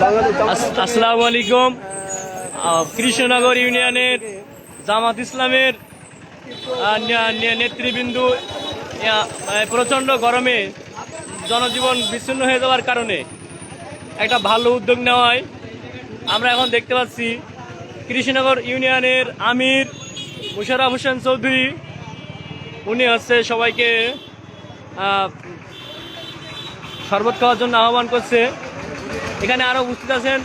আস- আসসালামু আলাইকুম। কৃষ্ণনগর ইউনিয়নের জামাত ইসলামের নেতৃবৃন্দু প্রচণ্ড গরমে জনজীবন বিচ্ছিন্ন হয়ে যাওয়ার কারণে একটা ভালো উদ্যোগ নেওয়ায় আমরা এখন দেখতে পাচ্ছি কৃষ্ণনগর ইউনিয়নের আমির মুশারফ হোসেন চৌধুরী। উনি হচ্ছে সবাইকে শরবত খাওয়ার জন্য আহ্বান করছে। এখানে আরও উপস্থিত আছেন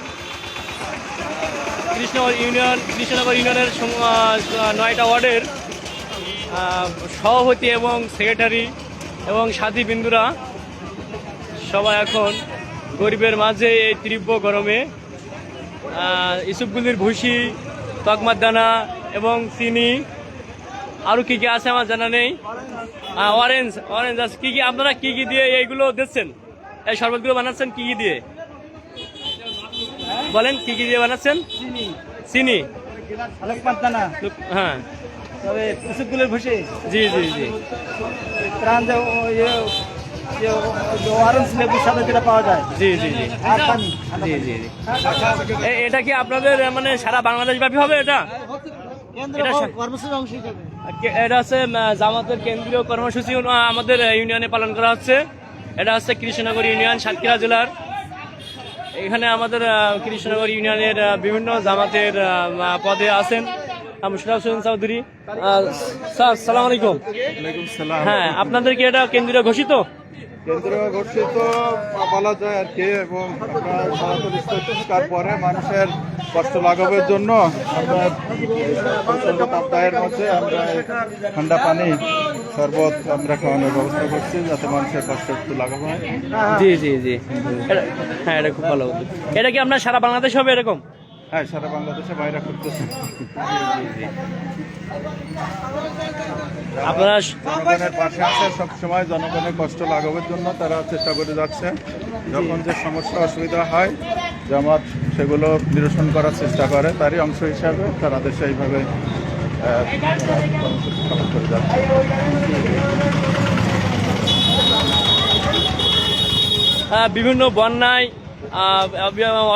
কৃষ্ণনগর ইউনিয়ন কৃষ্ণনগর ইউনিয়নের নয়টা ওয়ার্ডের সভাপতি এবং সেক্রেটারি এবং সাথী বিন্দুরা সবাই এখন গরিবের মাঝে এই তীব্র গরমে আহ, ইসুপগুলির ভুসি তকমার দানা এবং চিনি। আরও কী কী আছে আমার জানা নেই? অরেঞ্জ অরেঞ্জ আছে। কী কী আপনারা কী কী দিয়ে এইগুলো দিচ্ছেন? এই শরবতগুলো বানাচ্ছেন কী কী দিয়ে? বলেন কি কি দিয়ে বানাচ্ছেন? চিনি। হ্যাঁ। তবে কুসুকগুলোর ভুষে। জি জি জি। প্রাণ এটা কি আপনাদের মানে সারা বাংলাদেশ ব্যাপী হবে এটা? এটা হচ্ছে জামাতের কেন্দ্রীয় কর্মসূচি আমাদের ইউনিয়নে পালন করা হচ্ছে। এটা হচ্ছে কৃষ্ণনগর ইউনিয়ন সাতক্ষীরা জেলার। এখানে আমাদের কৃষ্ণনগর ইউনিয়নের বিভিন্ন জামাতের পদে আছেন। মুশরাফ হোসেন চৌধুরী। স্যার সালাম আলাইকুম। হ্যাঁ আপনাদের কি এটা কেন্দ্রীয় ঘোষিত? কেন্দ্র ঘোষিত বলা যায় আর কি, এবং সনাতন পরে মানুষের কষ্ট লাঘবের জন্য আমরা তাপদাহের মধ্যে আমরা ঠান্ডা পানি শরবত আমরা খাওয়ানোর ব্যবস্থা করছি, যাতে মানুষের কষ্ট একটু লাঘব হয়। জি জি জি। হ্যাঁ এটা খুব ভালো এটা কি আপনার সারা বাংলাদেশ হবে এরকম? হ্যাঁ সারা বাংলাদেশে বাইরে করতেছে আপনারা জনগণের পাশে আছে সবসময় জনগণের কষ্ট লাঘবের জন্য তারা চেষ্টা করে যাচ্ছে। যখন যে সমস্যা অসুবিধা হয় জামাত সেগুলো নিরসন করার চেষ্টা করে তারই অংশ হিসাবে তারা দেশে এইভাবে করে যাচ্ছে। আহ, বিভিন্ন বন্যায়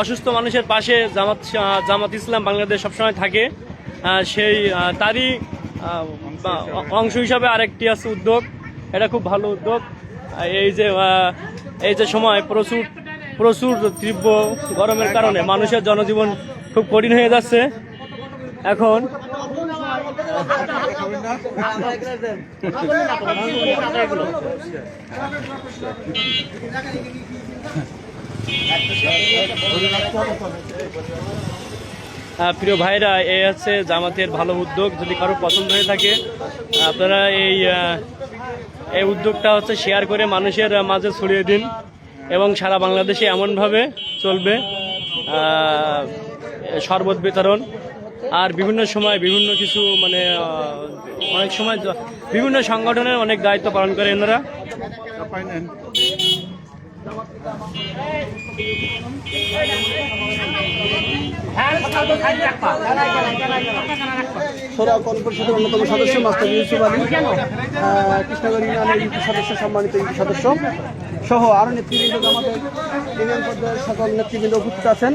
অসুস্থ মানুষের পাশে জামাত জামাত ইসলাম বাংলাদেশ সবসময় থাকে সেই তারই অংশ হিসাবে আরেকটি আছে উদ্যোগ এটা খুব ভালো উদ্যোগ এই যে এই যে সময় প্রচুর প্রচুর তীব্র গরমের কারণে মানুষের জনজীবন খুব কঠিন হয়ে যাচ্ছে এখন প্রিয় ভাইরা এই হচ্ছে জামাতের ভালো উদ্যোগ। যদি কারও পছন্দ হয়ে থাকে, আপনারা এই এই উদ্যোগটা হচ্ছে শেয়ার করে মানুষের মাঝে ছড়িয়ে দিন এবং সারা বাংলাদেশে এমনভাবে চলবে শরবত বিতরণ। আর বিভিন্ন সময় বিভিন্ন কিছু মানে অনেক সময় বিভিন্ন সংগঠনের অনেক দায়িত্ব পালন করে এনারা। সোরা কল পরিষদের অন্যতম সদস্য মাস্টার ইউসুফ আলী আহ, কৃষ্ণনগর ইউনিয়নের ইউপি সদস্য সম্মানিত ইউপি সদস্য সহ আরও নেতৃবৃন্দ আমাদের সকল নেতৃবৃন্দ উপস্থিত আছেন।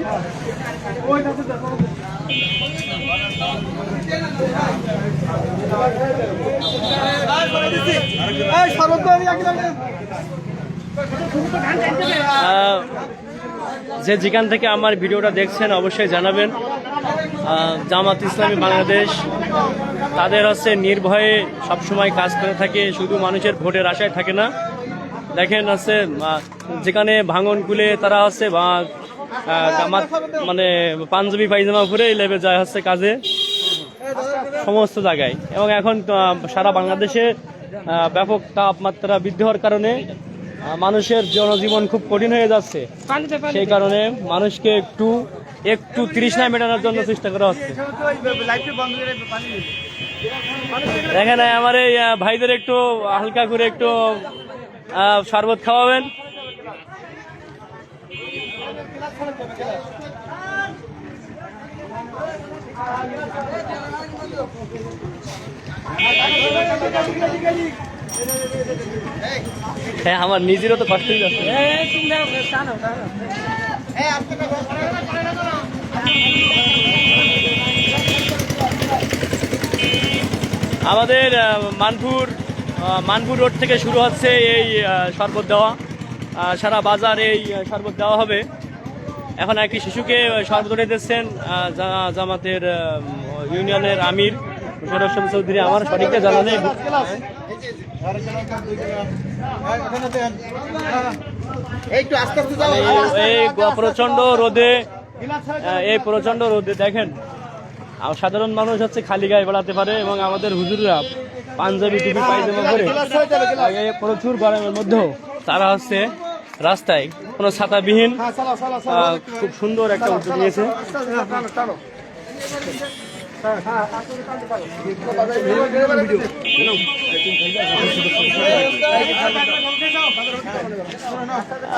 এই যে যেখান থেকে আমার ভিডিওটা দেখছেন অবশ্যই জানাবেন। জামাত ইসলামী বাংলাদেশ, তাদের হচ্ছে নির্ভয়ে সবসময় কাজ করে থাকে, শুধু মানুষের ভোটের আশায় থাকে না। দেখেন হচ্ছে যেখানে ভাঙন খুলে তারা হচ্ছে মানে পাঞ্জাবি পায়জামা পরে লেবে যায় হচ্ছে কাজে। সমস্ত জায়গায়। এবং এখন সারা বাংলাদেশে ব্যাপক তাপমাত্রা বৃদ্ধি হওয়ার কারণে মানুষের জনজীবন খুব কঠিন হয়ে যাচ্ছে। সেই কারণে মানুষকে একটু একটু তৃষ্ণা মেটানোর জন্য চেষ্টা করা হচ্ছে। দেখেন আমার এই ভাইদের একটু হালকা করে একটু শরবত খাওয়াবেন। হ্যাঁ আমার নিজেরও তো কষ্ট আমাদের মানপুর মানপুর রোড থেকে শুরু হচ্ছে এই শরবত দেওয়া। সারা বাজার এই শরবত দেওয়া হবে। এখন একটি শিশুকে শরবত দিচ্ছেন জামাতের ইউনিয়নের আমির মুশারফ চৌধুরী। আমার সঠিকটা জানা নেই। এই প্রচণ্ড রোদে এই প্রচণ্ড রোদে দেখেন সাধারণ মানুষ হচ্ছে খালি গায়ে বেড়াতে পারে এবং আমাদের হুজুররা পাঞ্জাবি টুপি পায়জামা করে প্রচুর গরমের মধ্যেও তারা হচ্ছে রাস্তায় কোনো ছাতাবিহীন খুব সুন্দর একটা উদ্যোগ নিয়েছে।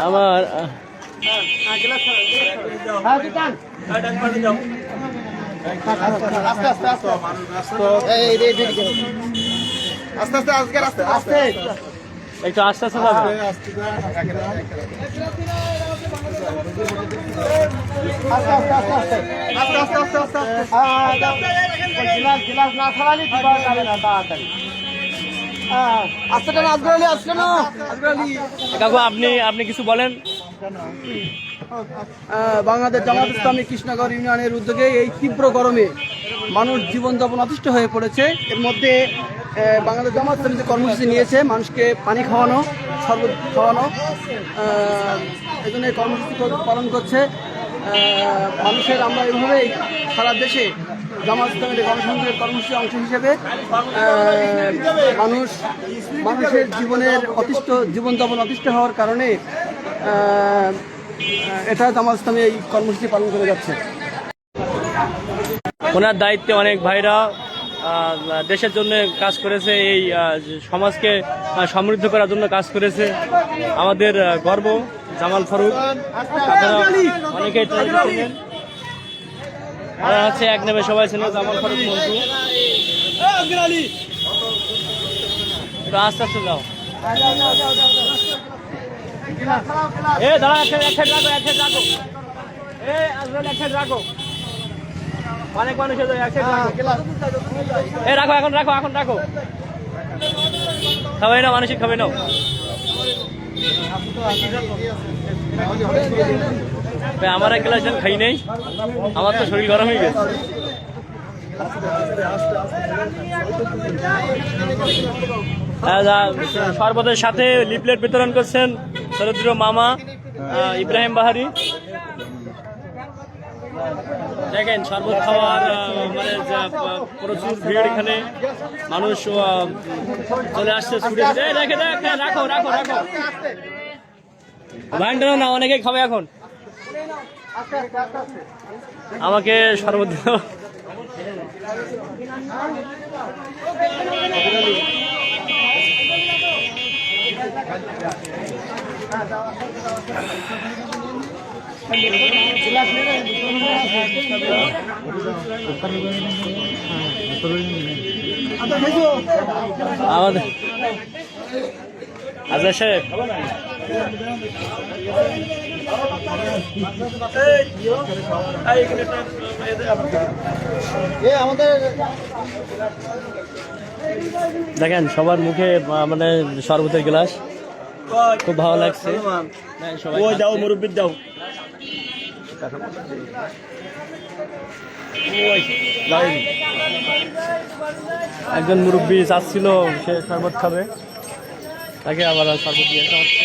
আমার আস্তে আস্তে আজকে আস্তে আস্তে একটু আস্তে আস্তে যাবে আপনি আপনি কিছু বলেন? বাংলাদেশ জামাত ইসলামী কৃষ্ণগড় ইউনিয়নের উদ্যোগে এই তীব্র গরমে মানুষ জীবনযাপন অতিষ্ঠ হয়ে পড়েছে। এর মধ্যে বাংলাদেশ জামাত যে কর্মসূচি নিয়েছে, মানুষকে পানি খাওয়ানো, শরবত খাওয়ানো এই জন্য কর্মসূচি পালন করছে। মানুষের আমরা এভাবেই সারা দেশে জামাত ইসলামের গণসংযোগের কর্মসূচির অংশ হিসেবে মানুষ, মানুষের জীবনের অতিষ্ঠ, জীবনযাপন অতিষ্ঠ হওয়ার কারণে এটা জামাত ইসলামী এই কর্মসূচি পালন করে যাচ্ছে। ওনার দায়িত্বে অনেক ভাইরা দেশের জন্য কাজ করেছে, এই সমাজকে সমৃদ্ধ করার জন্য কাজ করেছে। আমাদের গর্ব, জামাল ফারুক। আপনারা অনেকেই চেনেন হচ্ছে এক নেমে সবাই ছিল, জামাল ফারুক মন্টু একটু আস্তে আস্তে যাও। এ দাঁড়া এক সাইড রাখো, এক সাইড রাখো। এ, আজরাইল, এক সাইড রাখো। অনেক মানুষ এ রাখো এখন রাখো এখন রাখো। খাবাই নাও মানসিক খাবাই নাও। আমার এক গ্লাস খাই নেই। আমার তো শরীর গরম হয়ে গেছে। হ্যাঁ, শরবতের সাথে লিফলেট বিতরণ করছেন শরদ্র মামা ইব্রাহিম বাহারি। দেখেন, শরবত খাওয়ার মানে প্রচুর ভিড় এখানে। মানুষ চলে আসছে ছুটে রাখো রাখো রাখো। না অনেকে খাবে এখন। আমাকে শরবত আমাদের আচ্ছা সাহেব দেখেন সবার মুখে মানে শরবতের গ্লাস। খুব ভালো লাগছে। হ্যাঁ, সবাই দাও। মুরব্বির দাও। একজন মুরব্বী চাচ্ছিল সে শরবত খাবে। তাকে আবার শরবত দিয়ে হচ্ছে।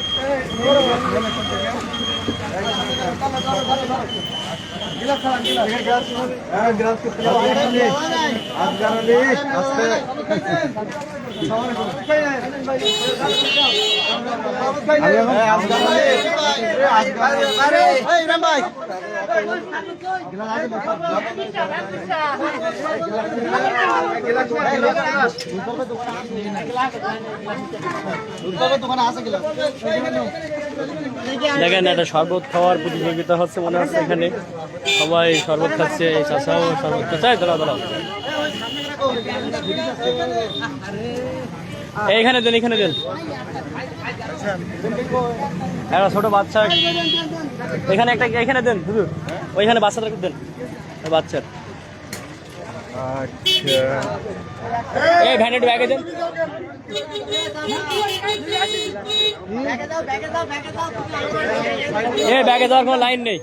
দোকানে আছে গেলাম দেখেন একটা শরবত খাওয়ার প্রতিযোগিতা হচ্ছে, মনে হচ্ছে এখানে। সবাই শরবত খাচ্ছে, এই চাষাও শরবত খাচ্ছে। এই, দাঁড়াও এইখানে দেন, এখানে দেন। একটা ছোট বাচ্চা। এখানে একটা, এখানে দেন ওইখানে বাচ্চাদের দেন ওই বাচ্চার এই ভ্যানে একটু ব্যাগে দেন এ ব্যাগে দেওয়ার কোনো লাইন নেই।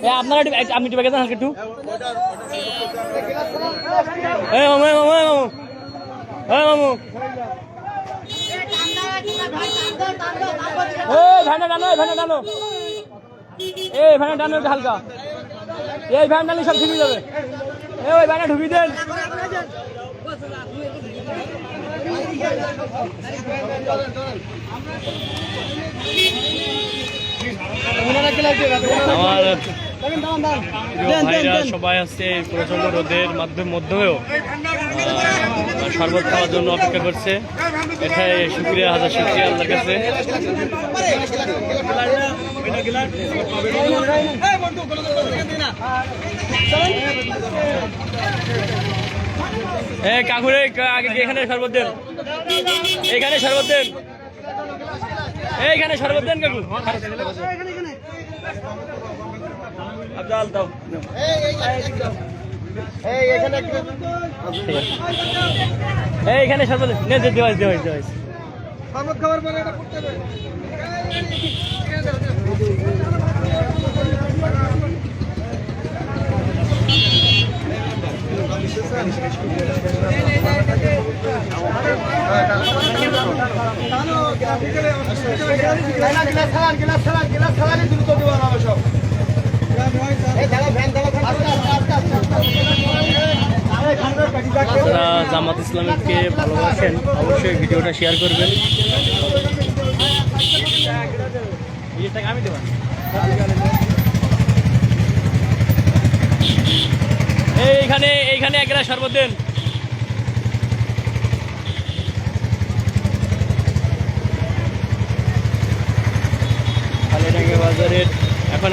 এ, আপনারা আপনি একটু ব্যাগে দেন হালকা একটু। এ মামু এ মামু এ মামু। এ মামু। এ ভ্যানে এই ভ্যানে টানো। এই ভ্যানে একটু হালকা। এই ভ্যান টানলে সব ঠিক যাবে। এ ওই ভ্যানে ঢুকিয়ে দেন। আমার ভাইরা সবাই আছে এই প্রচণ্ড রোদের মাধ্যম মধ্যেও। শরবত খাওয়ার জন্য অপেক্ষা করছে। এটাই শুক্রিয়া হাজার শুক্রিয়া আল্লাহর কাছে। কাকুরে এখানে শরবত দেন? এখানে শরবত দেন। এইখানে শরবত দেন, কাকু। আবদাল দাও। শরবত দে দেওয়াইস দেওয়াইস দেওয়াইস যারা জামাত ইসলামীকে ভালোবাসেন, অবশ্যই ভিডিওটা শেয়ার করবেন। আমি এইখানে এইখানে এক গ্লাস শরবত দেন। কালীডাঙ্গা বাজারের এখন